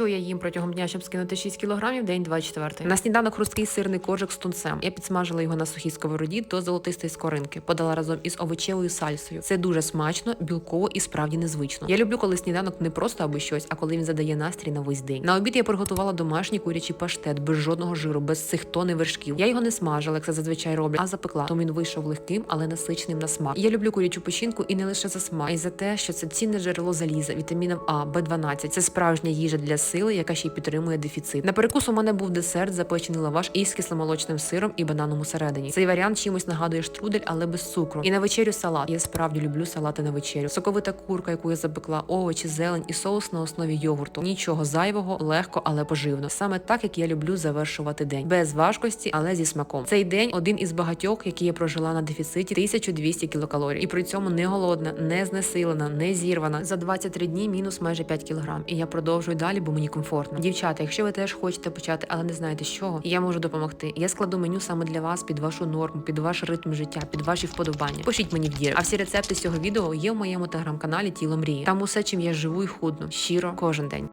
Що я їм протягом дня, щоб скинути 6 кілограмів, день 24. На сніданок хрусткий сирний коржик з тунцем. Я підсмажила його на сухій сковороді до золотистої скоринки. Подала разом із овочевою сальсою. Це дуже смачно, білково і справді незвично. Я люблю, коли сніданок не просто аби щось, а коли він задає настрій на весь день. На обід я приготувала домашній курячий паштет без жодного жиру, без цих тонн і вершків. Я його не смажила, як це зазвичай роблять, а запекла. Тому він вийшов легким, але насиченим на смак. Я люблю курячу печінку і не лише за смак, а й за те, що це цінне джерело заліза, вітамінів А, Б12. Це справжня їжа для сили, яка ще й підтримує дефіцит. На перекус у мене був десерт, запечений лаваш із кисломолочним сиром і бананом усередині. Цей варіант чимось нагадує штрудель, але без цукру. І на вечерю салат. Я справді люблю салати на вечерю. Соковита курка, яку я запекла, овочі, зелень і соус на основі йогурту. Нічого зайвого, легко, але поживно. Саме так, як я люблю завершувати день. Без важкості, але зі смаком. Цей день один із багатьох, які я прожила на дефіциті 1200 кілокалорій. І при цьому не голодна, не знесилена, не зірвана. За 23 дні мінус майже 5 кілограм. І я продовжую далі, бо мені комфортно. Дівчата, якщо ви теж хочете почати, але не знаєте з чого, я можу допомогти. Я складу меню саме для вас під вашу норму, під ваш ритм життя, під ваші вподобання. Пишіть мені в дір. А всі рецепти з цього відео є в моєму телеграм-каналі Тіло мрії. Там усе, чим я живу і худну, щиро кожен день.